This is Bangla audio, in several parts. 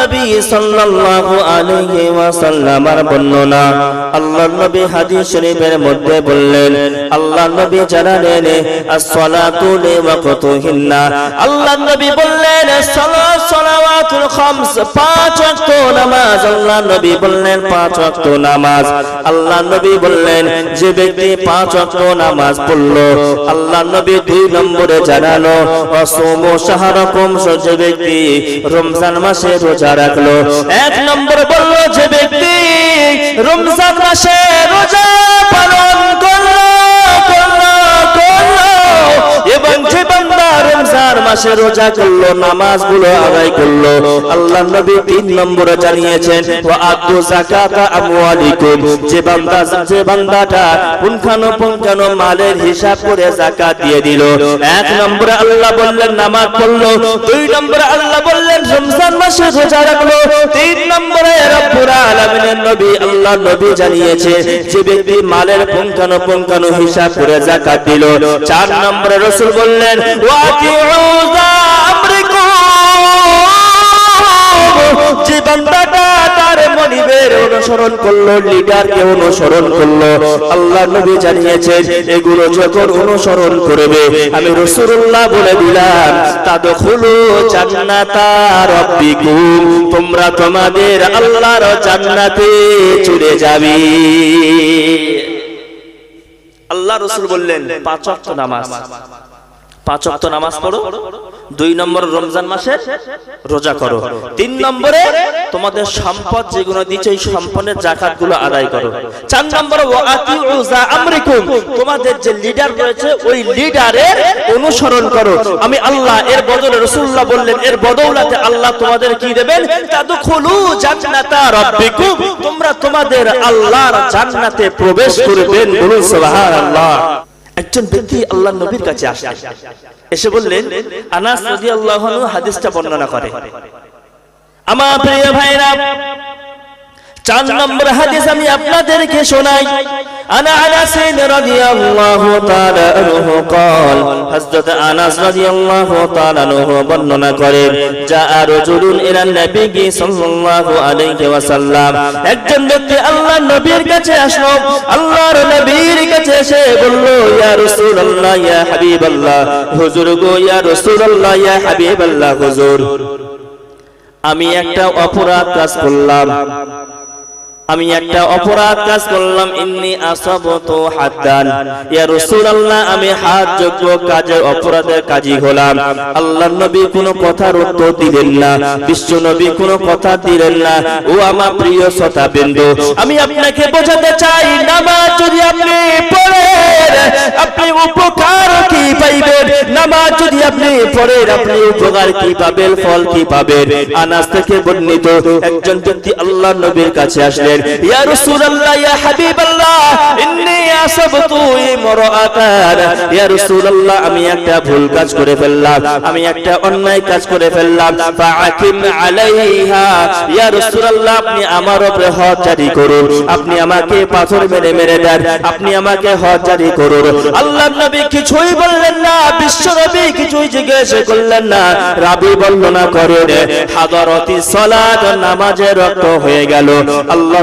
নবী সাল্লাল্লাহু আলাইহি ওয়াসাল্লামের বর্ণনা আল্লাহর নবী হাদিস শরীফের মধ্যে বললেন, আল্লাহর নবী জানালেন as-salatu li waqtihinna আল্লাহর নবী বললেন সালাত সালাওয়াতুল খামস, পাঁচ ওয়াক্ত নামাজ। আল্লাহর নবী বললেন, পাঁচ ওয়াক্ত নামাজ। আল্লাহর নবী বললেন, যে ব্যক্তি পাঁচ ওয়াক্ত নামাজ পড়ল, আল্লাহর নবী দুই নম্বরে জানালো, অসুমু শাহরকম যে ব্যক্তি রমজান মাসে রোজা রাখল। এক নম্বর বলল যে ব্যক্তি রমজান মাসে রোজা পালন করল এবং যে বান্দা রমজান মাসে রোজা করল নামাজগুলো আদায় আল্লাহ নবী তিন নম্বরে জানিয়েছেন যে বান্দা, যে বান্দাটা মালের হিসাব করে যাকাত দিয়ে দিল। এক নম্বরে আল্লাহ বললেন, নামাজ পড়ল। দুই নম্বরে আল্লাহ বললেন, রমজান মাসে রোজা রাখল। তিন নম্বরে নবী। আল্লাহ নবী জানিয়েছে, যে ব্যক্তি মালের পুনখানো পুনখানো হিসাব করে যাকাত দিল। চার নম্বরে রাসূল বললেন অনুসরণ করল, লিডারকে অনুসরণ করল, আল্লাহ নবী জানিয়েছেন, এগুলো যখন অনুসরণ করবে, আমি রাসূলুল্লাহ বলে দিলাম জান্নাতা রাব্বিকুম, তোমরা তোমাদের আল্লাহর জান্নাতে চলে যাবে। আল্লাহ রসুল বললেন পাঁচ অক্ট নামাজ। পাঁচ অক্ট নামাজ পড়ো। দুই নম্বর রমজান মাসে রোজা করো। তিন নম্বরে তোমাদের সম্পদ যেগুলো দিচ্ছে ওই সম্পদের জাকাতগুলো আদায় করো। চার নম্বরে তোমাদের যে লিডার রয়েছে, ওই লিডারের অনুসরণ করো। আমি আল্লাহ, এর বদলে রাসূলুল্লাহ বললেন, এর বদৌলতে আল্লাহ তোমাদের কি দেবেন? তোমরা তোমাদের আল্লাহর জান্নাতে প্রবেশ করবেন বলুন একজন ব্যক্তি আল্লাহ নবীর কাছে আসে। এসে বললেন, আনাস রাদিয়াল্লাহু আনহু হাদিসটা বর্ণনা করে। আমার প্রিয় ভাইরা চার নম্বর হাদিস আমি আপনাদেরকে শোনাই আনা আনাস রাদিয়াল্লাহু তাআলা আনহু قال হযরত আনাস রাদিয়াল্লাহু তাআলা আনহু বর্ণনা করেন যা রাজুলুন ইলা নবী সাল্লাল্লাহু আলাইহি ওয়াসাল্লাম একজন ব্যক্তি আল্লাহর নবীর কাছে আসলো আল্লাহর নবীর কাছে এসে বলল ইয়া রাসূলুল্লাহ ইয়া হাবিবাল্লাহ হুজুর গো ইয়া রাসূলুল্লাহ ইয়া হাবিবাল্লাহ হুজুর আমি একটা অপরাধ কাজ করলাম আমি একটা অপরাধ কাজ করলাম, ইন্নি আসাবতু হাদ্দান। ইয়া রাসূলুল্লাহ, আমি হাত যোগ্য কাজের অপরাধের কাজী হলাম। আল্লাহর নবী কোনো কথার উত্তর দিলেন না, বিশ্ব নবী কোনো কথা দিলেন না। ও আমার প্রিয় শ্রোতা বিন্দু আমি আপনাকে বোঝাতে চাই, নামাজ যদি আপনি পড়েন, আপনি উপকার কি পাইবেন? নামাজ যদি আপনি পড়েন, আপনি উপকার কি পাবেন, ফল কি পাবেন? আনাস থেকে বর্ণিত একজন ব্যক্তি আল্লাহর নবীর কাছে আসলেন ইয়া রাসূলুল্লাহ, ইয়া হাবিবাল্লাহ, ইন্নী আসাবতু ইমরাআতান ইয়া রাসূলুল্লাহ, আমি একটা ভুল কাজ করে ফেললাম, আমি একটা অন্যায় কাজ করে ফেললাম। ফাআকিম আলাইহা। ইয়া রাসূলুল্লাহ, আপনি আমার উপরে হদ জারি করুন। আপনি আমাকে পাথর মেরে মেরে দেন, আপনি আমাকে হদ জারি করুন। আল্লাহর নবী কিছুই বললেন না, বিশ্ব নবী কিছুই জিজ্ঞেস করলেন না। রাবি বর্ণনা করেন হাদরতি সালাত, নামাজের রক্ত হয়ে গেল। আল্লাহ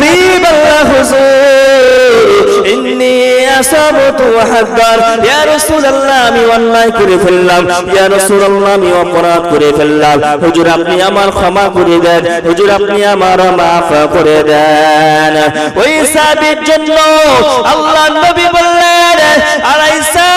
ইয়া হাবিবাল্লাহ হুজুর ইন্নী আসাবতু হাদ্দার ইয়া রাসূলুল্লাহ আমি অন্যায় করে ফেললাম। ইয়া রাসূলুল্লাহ আমি অপরাধ করে ফেললাম। হুজুর, আপনি আমার ক্ষমা করে দেন। হুজুর, আপনি আমার মাফ করে দেন। ওই সাহাবীর জন্য আল্লাহ নবী বললেন, আলাইসা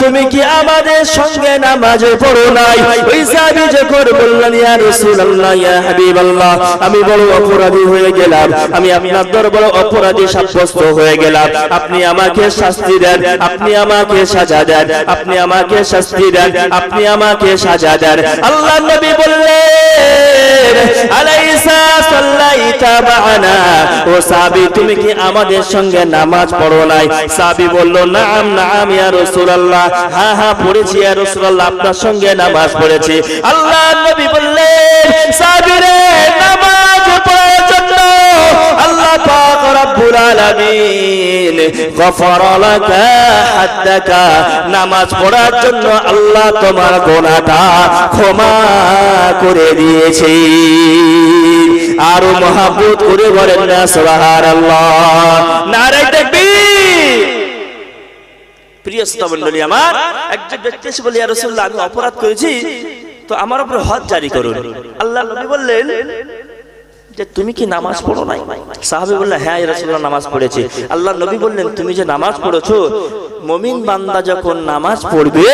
তুমি কি আমাদের সঙ্গে নামাজ পড়ো নাই? ওই সাহাবী যখন বললেন, ইয়া রাসূলুল্লাহ, ইয়া হাবিবাল্লাহ, আমি বড় অপরাধী হয়ে গেলাম। আমি আপনার দরবারে অপরাধী সাব্যস্ত হয়ে গেলাম। আপনি আমাকে শাস্তি দেন, আপনি আমাকে সাজা দেন, আপনি আমাকে শাস্তি দেন, আপনি আমাকে সাজা দেন। আল্লাহ নবী বললেন আলাইসা ও তুমি কি আমাদের সঙ্গে নামাজ পড়ো নাই? সাহাবী বলল, নাম নাম, ইয়া রাসূলুল্লাহ। হ্যাঁ হ্যাঁ পড়েছি, ইয়া রাসূলুল্লাহ, আপনার সঙ্গে নামাজ পড়েছি। আল্লাহ নবী বললেন রে, নামাজ পড়ার জন্য আল্লাহ পাক রব্বুল আলামিন হাদ্দাকা। নামাজ পড়ার জন্য আল্লাহ তোমার গোনাটা ক্ষমা করে দিয়েছে আরও মহাব্বত করে বলেন না সুবহানাল্লাহ। নারে দেখবি প্রিয় শ্রোতামণ্ডলী আমার একজন ব্যক্তি এসে বলে রাসূলুল্লাহ আমি অপরাধ করেছি তো আমার উপর হজ জারি করুন। আল্লাহ নবী বললেন যে তুমি কি নামাজ পড়ো নাই? সাহাবি বললেন হ্যাঁ রাসূলুল্লাহ নামাজ পড়েছি। আল্লাহ নবী বললেন তুমি যে নামাজ পড়েছো মুমিন বান্দা যখন নামাজ পড়বে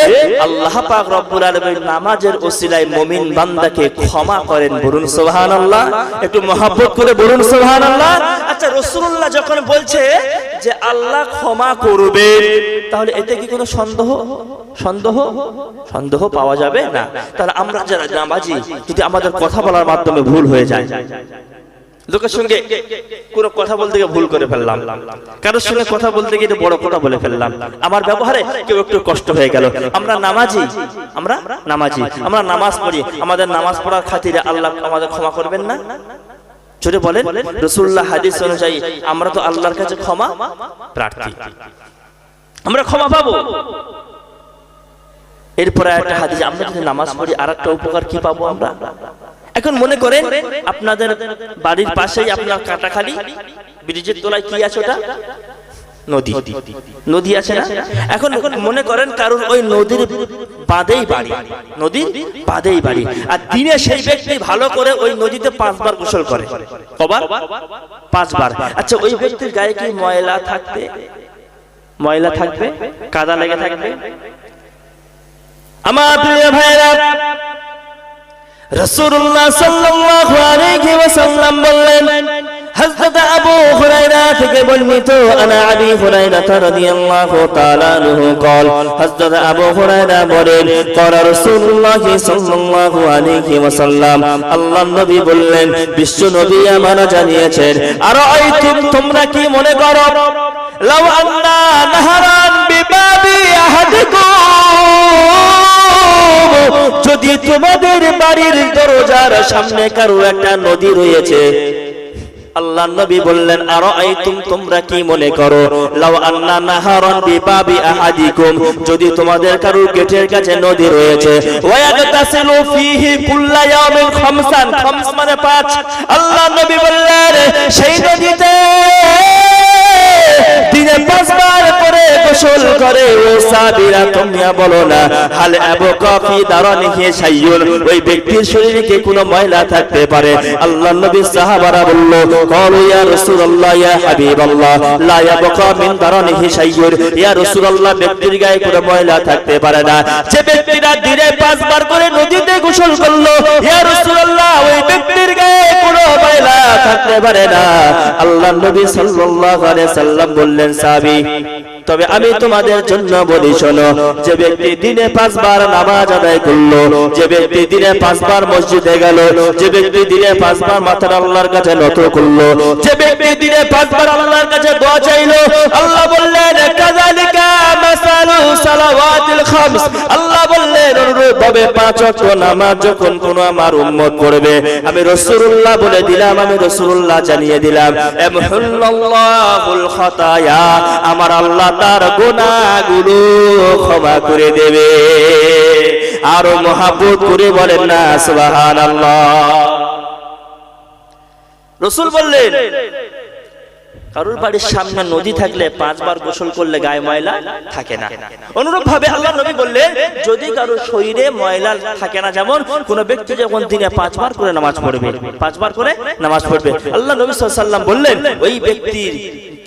আল্লাহ পাক রব্বুল আলামিন নামাজের ওসিলায় মুমিন বান্দাকে ক্ষমা করেন। বলুন সুবহানাল্লাহ একটু মহব্বত করে বলুন সুবহানাল্লাহ আচ্ছা রাসূলুল্লাহ যখন বলছে যে আল্লাহ ক্ষমা করবে, তাহলে এতে কি কোনো সন্দেহ? সন্দেহ? সন্দেহ পাওয়া যাবে না। তাহলে আমরা যারা নামাজি, যদি আমাদের কথা বলার মাধ্যমে ভুল হয়ে যায়। লোকের সঙ্গে কোনো কথা বলতে গিয়ে ভুল করে ফেললাম। কারোর সঙ্গে কথা বলতে গিয়ে বড় কথা বলে ফেললাম। আমার ব্যবহারে কেউ একটু কষ্ট হয়ে গেল। আমরা নামাজি আমরা নামাজি। আমরা নামাজ পড়ি। আমাদের নামাজ পড়ার খাতিরে আল্লাহ আমাদের ক্ষমা করবেন না? ছোটে বলেন রসুল্লাহ হাদিস অনুযায়ী আমরা তো আল্লাহর কাছে ক্ষমা প্রার্থী। আমরা ক্ষমা পাবো। এরপরে একটা হাদিস আমরা যদি নামাজ পড়ি আর একটা উপকার কি পাবো আমরা? এখন মনে করেন আপনাদের বাড়ির পাশেই আপনার কাটাখালি ব্রিজের তোলায় কি আছে ওটা? নদী। নদী। আছে না? এখন মনে করেন কারণ ওই নদীর বাঁধেই বাড়ি। নদীর বাঁধেই বাড়ি। আর দিনে সেই ব্যক্তি ভালো করে ওই নদীতে পাঁচবার গোসল করে। কবার? পাঁচবার। আচ্ছা ওই ব্যক্তির গায়ে কি ময়লা থাকবে? ময়লা থাকবে? কাদা লেগে থাকবে? আমার প্রিয় ভাইরা রাসূলুল্লাহ সাল্লাল্লাহু আলাইহি ওয়াসাল্লাম বললেন হযরত আবু হুরায়রা থেকে বর্ণিত আনা আবি হুরায়রা রাদিয়াল্লাহু তাআলা আনহু قال হযরত আবু হুরায়রা বলেন قال রাসূলুল্লাহ সাল্লাল্লাহু আলাইহি ওয়াসাল্লাম আল্লাহর নবী বললেন বিশ্ব নবী আমারা জানিয়েছেন আর আইতুম তোমরা কি মনে করো লাউ আন্না নাহারান বিবাবি আহাদিকুম যদি তোমাদের বাড়ির দরজার সামনে কারো একটা নদী রয়েছে আল্লাহ নবী বললেন আরও আইতুম তোমরা কি মনে করো? লাউ আন্না নাহারান বিবাবি আহাদিকুম। যদি তোমাদের কারও গেটের কাছে নদী রয়েছে, ওয়ায়াগতাসিলু ফিহি কুল্লা ইয়াউমিন খামসান। খামস মানে পাঁচ। আল্লাহ নবী বললেন, সেই নদীতে দিনে পাঁচবার গোসল করে ও সাবিরা তোমরা বলো না, হাল আবু কাফি দারন হে সাইয়ুল ওই ব্যক্তির শরীরে কি কোনো ময়লা থাকতে পারে? আল্লাহর নবী সাহাবারা বলল, কল ইয়া রাসূলুল্লাহ, ইয়া হাবিবাল্লাহ, লা ইয়াবকা মিন দারন হে সাইয়ুল ইয়া রাসূলুল্লাহ, ব্যক্তির গায়ে কোনো ময়লা থাকতে পারে না। যে ব্যক্তিরা দিনে পাঁচবার করে নদীতে গোসল করল, ইয়া রাসূলুল্লাহ, ওই ব্যক্তির গায়ে কোনো ময়লা থাকতে পারে না। আল্লাহর নবী সাল্লাল্লাহু আলাইহি সাল্লাম বললেন, সাহাবী তবে আমি তোমাদের জন্য বলি, শোনো, যে ব্যক্তি দিনে পাঁচবার নামাজ আদায় করল, যে ব্যক্তি দিনে পাঁচবার মসজিদে গেল, যে ব্যক্তি দিনে পাঁচবার মাথার আল্লাহর কাছে নত করল, যে ব্যক্তি দিনে পাঁচবার আল্লাহর কাছে দোয়া চাইলো, আল্লাহ খামস আল্লাহ বললেন, অনুরূপ ভাবে পাঁচ ওয়াক্ত নামাজ যখন কোন আমার উম্মত করবে আমি রাসূলুল্লাহ বলে দিলাম, আমি রাসূলুল্লাহ জানিয়ে দিলাম আমার আল্লাহ তার গুনাহগুলো ক্ষমা করে দেবে। আরও মহাব্বত করে বলেন না, সুবহানাল্লাহ। রসুল বললেন কারোর বাড়ির সামনে নদী থাকলে পাঁচবার গোসল করলে গায়ে ময়লা থাকে না। অনুরূপ ভাবে আল্লাহ নবী বললেন, যদি কারোর শরীরে ময়লা থাকে না, যেমন কোন ব্যক্তি যখন দিনে পাঁচবার করে নামাজ পড়বে, পাঁচবার করে নামাজ পড়বে, আল্লাহ নবী সাল্লাম বললেন, ওই ব্যক্তির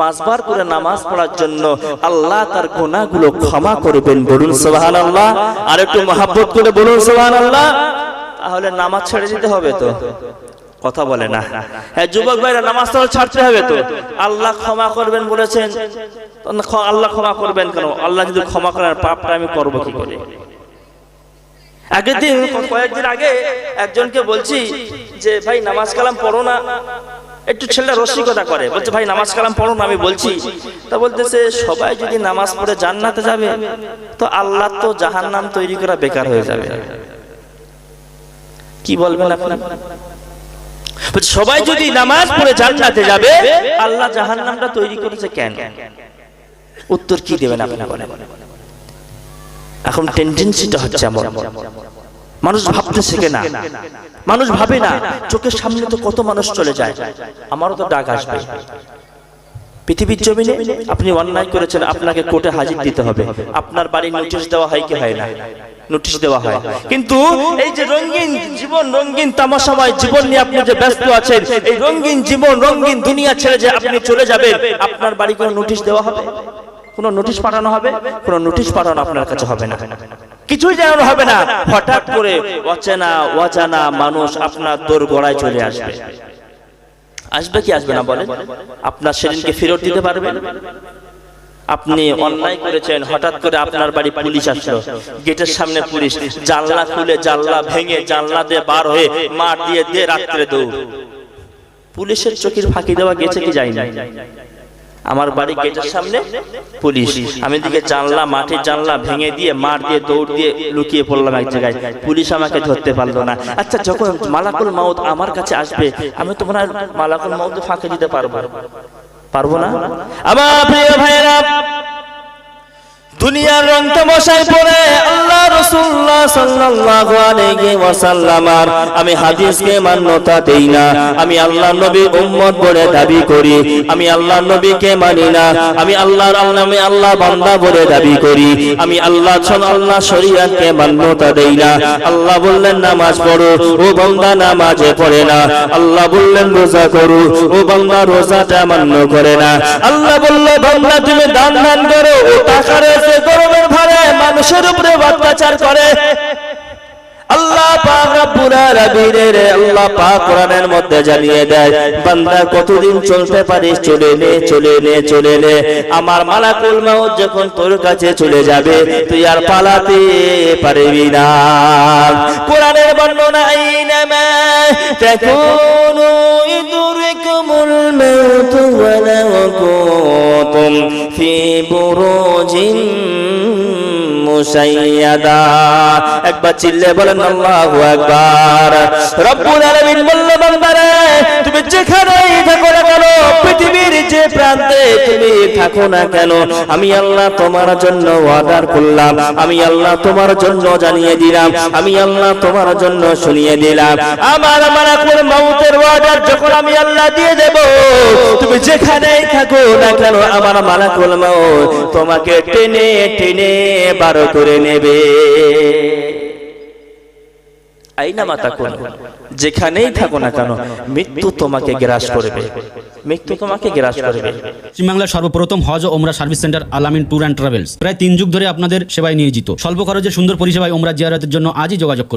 পাঁচবার করে নামাজ পড়ার জন্য আল্লাহ তার গুনাহগুলো ক্ষমা করবেন বলুন, সুবহানাল্লাহ। আর একটু মহাব্বত করে বলুন, সুবহানাল্লাহ। তাহলে নামাজ ছেড়ে দিতে হবে তো? কথা বলে না। হ্যাঁ যুবক ভাইরা নামাজ তাহলে ছাড়তে হবে তো। আল্লাহ ক্ষমা করবেন বলেছেন। তো আল্লাহ ক্ষমা করবেন কেন? আল্লাহ যদি ক্ষমা করার পাপটা আমি করব কি করে? আগের দিন কয়েকদিন আগে একজনকে বলছি যে ভাই নামাজ কালাম পড়ো না। একটু ছেলেটা রসিকতা করে। বলছে ভাই নামাজ কালাম পড়ো না আমি বলছি। তা বলতেছে সবাই যদি নামাজ পড়ে জান্নাতে যাবে তো আল্লাহ তো জাহান্নাম তৈরি করা বেকার হয়ে যাবে। কি বলবেন আপনি? বলছে, সবাই যদি নামাজ পড়ে জান্নাতে যাবে আল্লাহ জাহান্নামটা তৈরি করেছে কেন? উত্তর কি দেবেন আপনি বলেন। এখন টেন্ডেন্সিটা হচ্ছে এমন। মানুষ ভাবতে শেখে না মানুষ ভাবে না চোখের সামনে তো কত মানুষ চলে যায়। আমারও তো ডাক আসবে। পৃথিবীর জমিনে আপনি অন্যায় করেছেন আপনাকে কোর্টে হাজির দিতে হবে। আপনার বাড়ি নোটিশ দেওয়া হয় কি হয় না। নোটিশ দেওয়া হয়। কিন্তু এই যে রঙিন জীবন রঙিন তামাশাময় জীবন নিয়ে আপনি যে ব্যস্ত আছেন এই রঙিন জীবন রঙিন দুনিয়া ছেড়ে যে আপনি চলে যাবেন আপনার বাড়ি কোনো নোটিশ দেওয়া হবে? কোনো নোটিশ পাঠানো হবে? কোনো নোটিশ পাঠানো আপনার কাছে হবে না। কিছুই জানানো হবে না। হঠাৎ করে অচেনা অজানা মানুষ আপনার দোর গোড়ায় চলে আসবে। আসবে কি আসবে না বলেন? আপনার সেদিনকে ফেরত দিতে পারবেন? আপনি অন্যায় করেছেন হঠাৎ করে আপনার বাড়ি পুলিশ আসলো। গেটের সামনে পুলিশ জানলা খুলে জানলা ভেঙে জানলা দিয়ে বার হয়ে মার দিয়ে দিয়ে রাত্রে দৌড়। পুলিশের চোখের ফাঁকি দেওয়া গেছে কি যায়নি আমার বাড়ি গেটের সামনে পুলিশ। আমি দিকে জানলা মাটির জানলা ভেঙে দিয়ে মার দিয়ে দৌড় দিয়ে লুকিয়ে পড়লাম এক জায়গায়। পুলিশ আমাকে ধরতে পারল না। আচ্ছা যখন মালাকুল মাউত আমার কাছে আসবে আমি তো মনে হয় মালাকুল মাউত ফাঁকে দিতে পারব। পারব না? আমার প্রিয় ভাইয়েরা দুনিয়ার রং তামাশায় পড়ে আল্লাহ রাসূলুল্লাহ সাল্লাল্লাহু আলাইহি ওয়াসাল্লামার আমি হাদিসকে মান্যতা দেই না। আমি আল্লাহর নবীর উম্মত বলে দাবি করি। আমি আল্লাহর নবীকে মানি না। আমি আল্লাহর নামে আল্লাহ বান্দা বলে দাবি করি। আমি আল্লাহ ছন আল্লাহ শরীয়তকে মান্যতা দেই না। আল্লাহ বললেন, নামাজ পড়ো। ও বান্দা নামাজে পড়ে না। আল্লাহ বললেন, রোজা করো। ও বান্দা রোজাটা মান্য করে না। আল্লাহ বলল, বান্দা, তুমি দান দান করো। ও টাকা গরমের ভারে মানুষের উপরে অত্যাচার করে। পাক কোরআনের মধ্যে জানিয়ে দেয়, বান্দা কতদিন চলতে পারিস? চলে নে চলে নে চলে নে। আমার মালাকুল মাউত যখন তোর কাছে চলে যাবে, তুই আর পালাতে পারবি না। কোরআনের বর্ণনা আইনামা তাকুনু ইদরিকুমুল মুসাইয়াদা। একবার চিল্লে বলেন আল্লাহু আকবার। রব্বুল আলামিন বললেন বান্দারে তুমি যেখানেই থাকো না কেন, পৃথিবীর যে প্রান্তে তুমি থাকো না কেন, আমি আল্লাহ তোমার জন্য অর্ডার করলাম, আমি আল্লাহ তোমার জন্য জানিয়ে দিলাম, আমি আল্লাহ তোমার জন্য শুনিয়ে দিলাম। আমার কোন মাউতের অর্ডার যখন আমি আল্লাহ দিয়ে দেব, তুমি যেখানেই থাকো না কেন, আমার মালাকুল মাউত তোমাকে টেনে টেনে বারো করে নেবে। আইনা মাতা কোন যেখানেই থাকো না কেন মৃত্যু তোমাকে গ্রাস করবে। মৃত্যু তোমাকে গ্রাস করবে। পশ্চিমবাংলার সর্বপ্রথম হজ ও ওমরা service centre Alamin tour and travels. প্রায় তিন যুগ ধরে আপনাদের সেবায় নিয়োজিত। স্বল্প খরচে সুন্দর পরিষেবায় ওমরা জিয়ারতের জন্য আজই যোগাযোগ